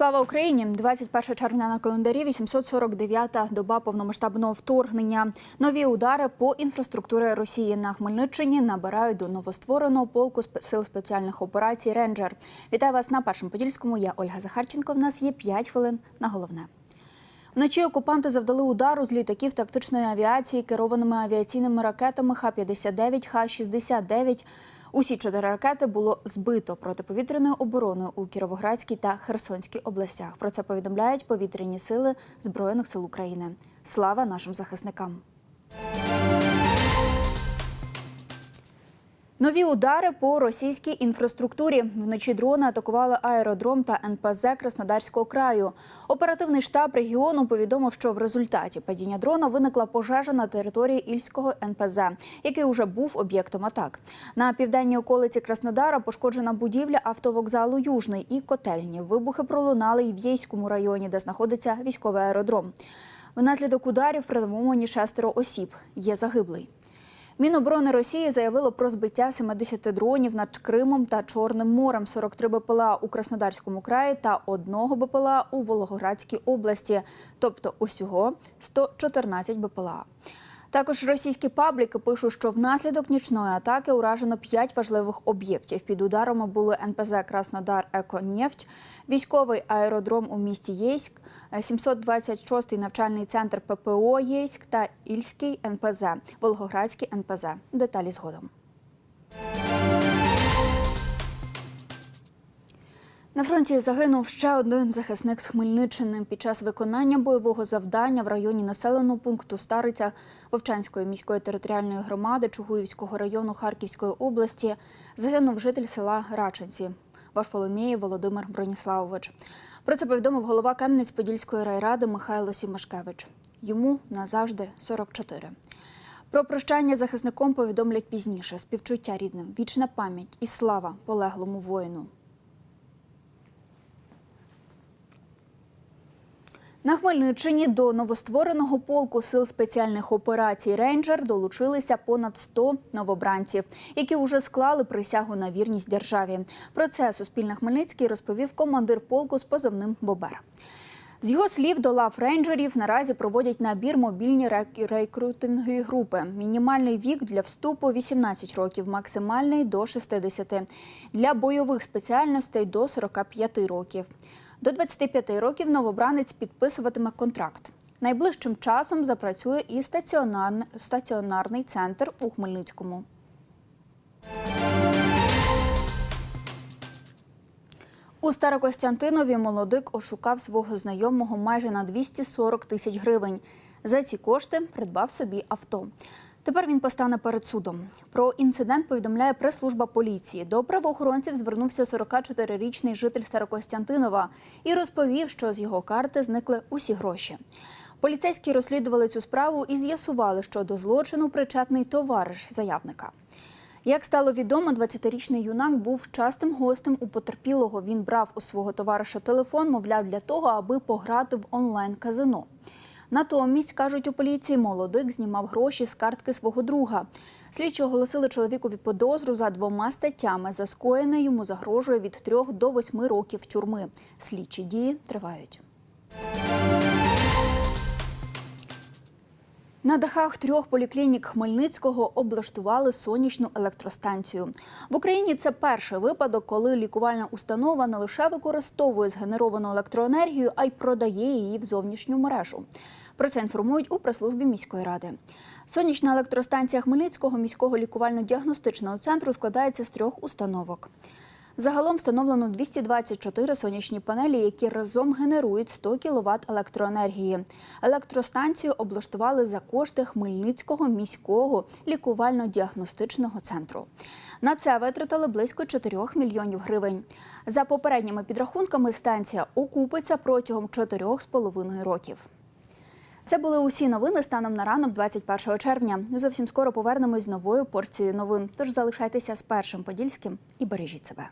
Слава Україні! 21 червня на календарі 849-та доба повномасштабного вторгнення. Нові удари по інфраструктурі Росії на Хмельниччині набирають до новоствореного полку сил спеціальних операцій Рейнджер. Вітаю вас на першому подільському. Я Ольга Захарченко. В нас є 5 хвилин на головне. Вночі окупанти завдали удару з літаків тактичної авіації керованими авіаційними ракетами Х-59, Х-69. Усі чотири ракети було збито протиповітряною обороною у Кіровоградській та Херсонській областях. Про це повідомляють повітряні сили Збройних сил України. Слава нашим захисникам! Нові удари по російській інфраструктурі. Вночі дрони атакували аеродром та НПЗ Краснодарського краю. Оперативний штаб регіону повідомив, що в результаті падіння дрона виникла пожежа на території Ільського НПЗ, який уже був об'єктом атак. На південній околиці Краснодара пошкоджена будівля автовокзалу Южний і котельні. Вибухи пролунали і в Єйському районі, де знаходиться військовий аеродром. Внаслідок ударів притамовані шестеро осіб. Є загиблий. Міноборони Росії заявило про збиття 70 дронів над Кримом та Чорним морем, 43 БПЛА у Краснодарському краї та одного БПЛА у Вологоградській області, тобто усього 114 БПЛА. Також російські пабліки пишуть, що внаслідок нічної атаки уражено п'ять важливих об'єктів. Під ударами були НПЗ Краснодар Еконефть, військовий аеродром у місті Єйськ, 726-й навчальний центр ППО Єйськ та Ільський НПЗ, Волгоградський НПЗ. Деталі згодом. На фронті загинув ще один захисник з Хмельниччини під час виконання бойового завдання в районі населеного пункту Стариця Вовчанської міської територіальної громади Чугуївського району Харківської області. Загинув житель села Раченці Варфоломєєв Володимир Броніславович. Про це повідомив голова Кам'янець-Подільської райради Михайло Сімашкевич. Йому назавжди 44. Про прощання захисником повідомлять пізніше. Співчуття рідним, вічна пам'ять і слава полеглому воїну. На Хмельниччині до новоствореного полку сил спеціальних операцій Рейнджер долучилися понад 100 новобранців, які вже склали присягу на вірність державі. Про це Суспільне Хмельницький розповів командир полку з позивним Бобер. З його слів, до лав рейнджерів наразі проводять набір мобільні рек- рекрутингові групи. Мінімальний вік для вступу 18 років, максимальний до 60. Для бойових спеціальностей до 45 років. До 25 років новобранець підписуватиме контракт. Найближчим часом запрацює і стаціонар- стаціонарний центр у Хмельницькому. У Старокостянтинові молодик ошукав свого знайомого майже на 240 тисяч гривень. За ці кошти придбав собі авто. Тепер він постане перед судом. Про інцидент повідомляє прес-служба поліції. До правоохоронців звернувся 44-річний житель Старокостянтинова і розповів, що з його карти зникли усі гроші. Поліцейські розслідували цю справу і з'ясували, що до злочину причетний товариш заявника. Як стало відомо, 20-річний юнак був частим гостем у потерпілого. Він брав у свого товариша телефон, мовляв, для того, аби пограти в онлайн-казино. Натомість, кажуть у поліції, молодик знімав гроші з картки свого друга. Слідчі оголосили чоловікові підозру за двома статтями. За скоєне йому загрожує від трьох до восьми років тюрми. Слідчі дії тривають. На дахах трьох поліклінік Хмельницького облаштували сонячну електростанцію. В Україні це перший випадок, коли лікувальна установа не лише використовує згенеровану електроенергію, а й продає її в зовнішню мережу. Про це інформують у прес-службі міської ради. Сонячна електростанція Хмельницького міського лікувально-діагностичного центру складається з трьох установок. Загалом встановлено 224 сонячні панелі, які разом генерують 100 кВт електроенергії. Електростанцію облаштували за кошти Хмельницького міського лікувально-діагностичного центру. На це витратили близько 4 мільйонів гривень. За попередніми підрахунками, станція окупиться протягом 4,5 років. Це були усі новини станом на ранок 21 червня. Зовсім скоро повернемось з новою порцією новин. Тож залишайтеся з першим подільським і бережіть себе.